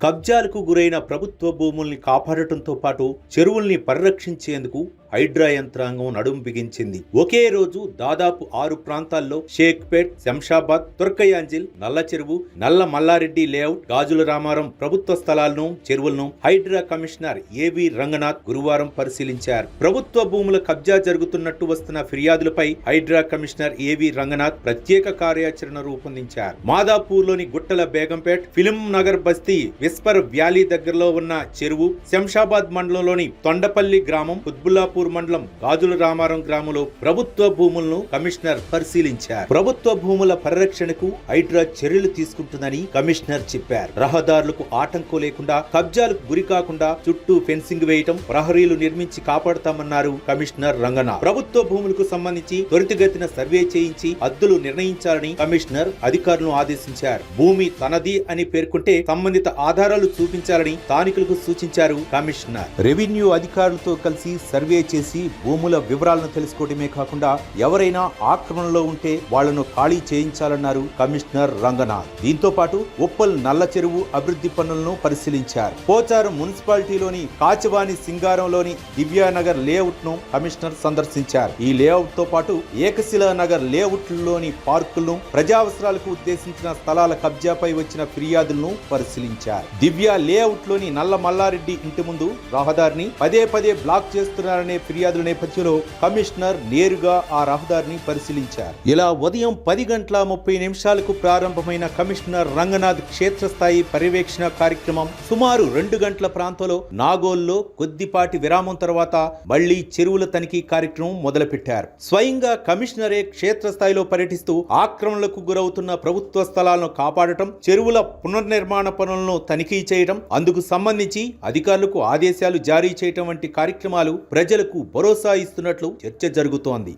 కబ్జాలకు గురైన ప్రభుత్వ భూముల్ని కాపాడటంతో పాటు చెరువుల్ని పరిరక్షించేందుకు హైడ్రా యంత్రాంగం నడుం బిగించింది. ఒకే రోజు దాదాపు ఆరు ప్రాంతాల్లో షేక్పేట్ శంషాబాద్ తుర్కయాంజిల్ నల్ల చెరువు నల్ల మల్లారెడ్డి లేఅవుట్ గాజుల రామారం ప్రభుత్వ స్థలాలను చెరువులను హైడ్రా కమిషనర్ ఏవి రంగనాథ్ గురువారం పరిశీలించారు. ప్రభుత్వ భూముల కబ్జా జరుగుతున్నట్టు వస్తున్న ఫిర్యాదులపై హైడ్రా కమిషనర్ ఏవి రంగనాథ్ ప్రత్యేక కార్యాచరణ రూపొందించారు. మాదాపూర్లోని గుట్టల బేగంపేట్ ఫిలిం నగర్ బస్తీ విస్పర్ వ్యాలీ దగ్గరలో ఉన్న చెరువు శంషాబాద్ మండలంలోని తొండపల్లి గ్రామం కుత్బుల్లాపూర్ మండలం గాజుల రామారం గ్రామంలో ప్రభుత్వ భూములను కమిషనర్ పరిశీలించారు. ప్రభుత్వ భూముల పరిరక్షణకు హైడ్రా చర్యలు తీసుకుంటుందని కమిషనర్ చెప్పారు. రహదారులకు ఆటంకం లేకుండా కబ్జాలకు గురి కాకుండా చుట్టూ ఫెన్సింగ్ వేయటం ప్రహరీలు నిర్మించి కాపాడతామన్నారు కమిషనర్ రంగన. ప్రభుత్వ భూములకు సంబంధించి త్వరితగతిన సర్వే చేయించి హద్దులు నిర్ణయించాలని కమిషనర్ అధికారులను ఆదేశించారు. భూమి తనది అని పేర్కొంటే సంబంధిత ఆధారాలు చూపించాలని స్థానికులకు సూచించారు కమిషనర్. రెవెన్యూ అధికారులతో కలిసి సర్వే చేసి భూముల వివరాలను తెలుసుకోవడమే కాకుండా ఎవరైనా ఆక్రమణలో ఉంటే వాళ్ళను ఖాళీ చేయించాలన్నారు కమిషనర్ రంగనాథ్. దీంతో పాటు ఉప్పల్ నల్ల చెరువు అభివృద్ధి పనులను పరిశీలించారు. పోచారం మున్సిపాలిటీలోని కాచవాణి సింగారంలోని దివ్యానగర్ లేఅవుట్ను కమిషనర్ సందర్శించారు. ఈ లేఅవుట్తో పాటు ఏకశిలా నగర్ లేఅవుట్లోని పార్కులను ప్రజావసరాలకు ఉద్దేశించిన స్థలాల కబ్జాపై వచ్చిన ఫిర్యాదులను పరిశీలించారు. దివ్య లేఅవుట్లోని నల్ల మల్లారెడ్డి ఇంటి ముందు రహదారిని పదే పదే బ్లాక్ చేస్తున్నారనే ఫిర్యాదుల నేపథ్యంలో కమిషనర్ నేరుగా ఆ రహదారిని పరిశీలించారు. ఇలా ఉదయం పది గంటల ముప్పై నిమిషాలకు ప్రారంభమైన కమిషనర్ రంగనాథ్ క్షేత్రస్థాయి పర్యవేక్షణ కార్యక్రమం సుమారు రెండు గంటల ప్రాంతంలో నాగోల్లో కొద్దిపాటి విరామం తర్వాత మళ్ళీ చెరువుల తనిఖీ కార్యక్రమం మొదలుపెట్టారు. స్వయంగా కమిషనరే క్షేత్రస్థాయిలో పర్యటిస్తూ ఆక్రమణలకు గురవుతున్న ప్రభుత్వ స్థలాలను కాపాడటం చెరువుల పునర్నిర్మాణ పనులను తనిఖీ చేయడం అందుకు సంబంధించి అధికారులకు ఆదేశాలు జారీ చేయడం వంటి కార్యక్రమాలు ప్రజలకు భరోసా ఇస్తున్నట్లు చర్చ జరుగుతోంది.